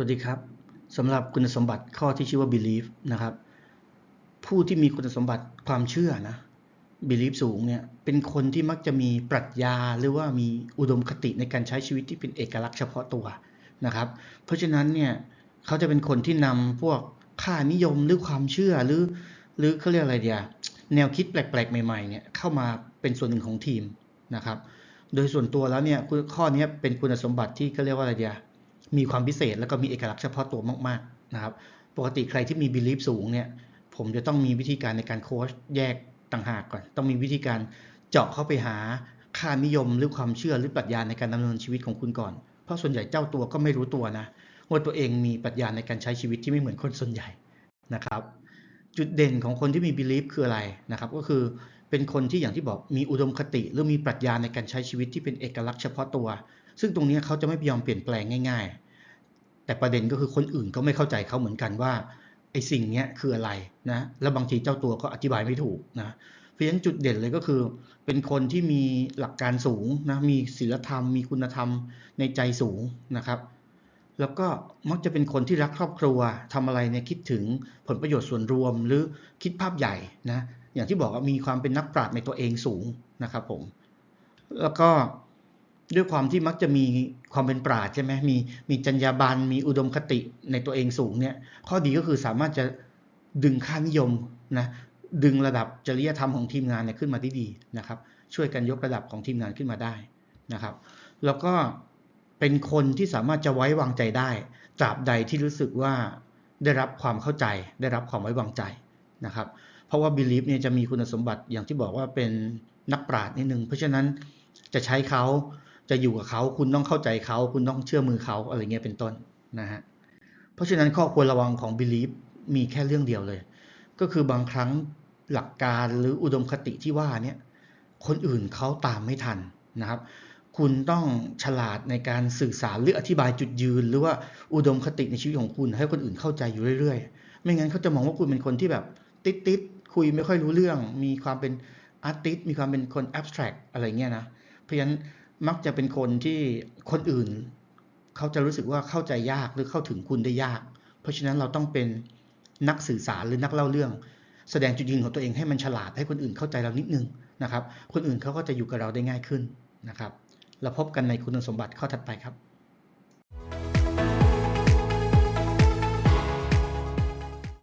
วัสดีครับสำหรับคุณสมบัติข้อที่ชื่อว่า belief นะครับ ผู้ที่มีคุณสมบัติความเชื่อนะ belief สูงเนี่ยเป็นคนที่มักจะมีปรัชญาหรือว่ามีอุดมคติในการใช้ชีวิตที่เป็นเอกลักษณ์เฉพาะตัวนะครับ เพราะฉะนั้นเนี่ยเขาจะเป็นคนที่นำพวกค่านิยมหรือความเชื่อหรือหรือเขาเรียกอะไรเดียแนวคิดแปลกๆ ใหม่ๆเนี่ยเข้ามาเป็นส่วนหนึ่งของทีมนะครับ โดยส่วนตัวแล้วเนี่ยข้อนี้เป็นคุณสมบัติที่เขาเรียกว่าอะไรเดีย มีความพิเศษแล้วก็มีเอกลักษณ์เฉพาะตัวมากๆนะครับปกติใครที่มี belief สูงเนี่ยผมจะต้องมีวิธีการในการโค้ชแยกต่างหากก่อน ต้องมีวิธีการเจาะเข้าไปหาค่านิยมหรือความเชื่อหรือปรัชญาในการดำเนินชีวิตของคุณก่อน เพราะส่วนใหญ่เจ้าตัวก็ไม่รู้ตัวนะว่าตัวเองมีปรัชญาในการใช้ชีวิตที่ไม่เหมือนคนส่วนใหญ่นะครับ จุดเด่นของคนที่มี belief คืออะไรนะครับก็คือเป็นคนที่อย่างที่บอกมีอุดมคติ หรือมีปรัชญาในการใช้ชีวิตที่เป็นเอกลักษณ์เฉพาะตัว ซึ่งตรงนี้เขาจะไม่ยอมเปลี่ยนแปลงง่าย ๆ แต่ประเด็นก็คือคนอื่นก็ไม่เข้าใจเขาเหมือนกันว่าไอ้สิ่งนี้คืออะไรนะแล้วบางทีเจ้าตัวก็อธิบายไม่ถูกนะเพราะฉะนั้นจุดเด่นเลยก็คือ เป็นคนที่มีหลักการสูงนะมีศีลธรรม มีคุณธรรมในใจสูงนะครับแล้วก็มักจะเป็นคนที่รักครอบครัวทำอะไรเนี่ยคิดถึงผลประโยชน์ส่วนรวมหรือคิดภาพใหญ่นะอย่างที่บอกว่ามีความเป็นนักปราชญ์ในตัวเองสูงนะครับผม แล้วก็ ด้วยความที่มักจะมีความเป็นปราชญ์ใช่ไหมมีมีจรรยาบรรณมีอุดมคติในตัวเองสูงเนี่ย ข้อดีก็คือสามารถจะดึงค่านิยมนะดึงระดับจริยธรรมของทีมงานเนี่ยขึ้นมาได้ดีนะครับ ช่วยกันยกระดับของทีมงานขึ้นมาได้นะครับ แล้วก็เป็นคนที่สามารถจะไว้วางใจได้ตราบใดที่รู้สึกว่าได้รับความเข้าใจ ได้รับความไว้วางใจนะครับ เพราะว่า belief เนี่ยจะมีคุณสมบัติอย่างที่บอกว่าเป็นนักปราชญ์นิดนึงเพราะฉะนั้นจะใช้เขา จะอยู่กับเขาคุณต้องเข้าใจเขาคุณต้องเชื่อมือเขาอะไรเงี้ยเป็นต้นนะฮะเพราะฉะนั้นข้อควรระวังของ belief มีแค่เรื่องเดียวเลย ก็คือบางครั้งหลักการหรืออุดมคติที่ว่าเนี่ยคนอื่นเขาตามไม่ทันนะครับ คุณต้องฉลาดในการสื่อสารหรืออธิบายจุดยืน หรือว่าอุดมคติในชีวิตของคุณให้คนอื่นเข้าใจอยู่เรื่อยๆ ไม่งั้นเขาจะมองว่าคุณเป็นคนที่แบบติดๆคุยไม่ค่อยรู้เรื่อง มีความเป็นอาร์ติสมีความเป็นคนแอบสแตรกอะไรเงี้ยนะ เพราะฉะนั้น มักจะเป็นคนที่คนอื่น เขาจะรู้สึกว่าเข้าใจยากหรือเข้าถึงคุณได้ยาก เพราะฉะนั้นเราต้องเป็นนักสื่อสารหรือนักเล่าเรื่อง แสดงจุดยืนของตัวเองให้มันฉลาดให้คนอื่นเข้าใจเรานิดนึงนะครับ คนอื่นเขาก็จะอยู่กับเราได้ง่ายขึ้นนะครับเราพบกันในคุณสมบัติข้อถัดไปครับ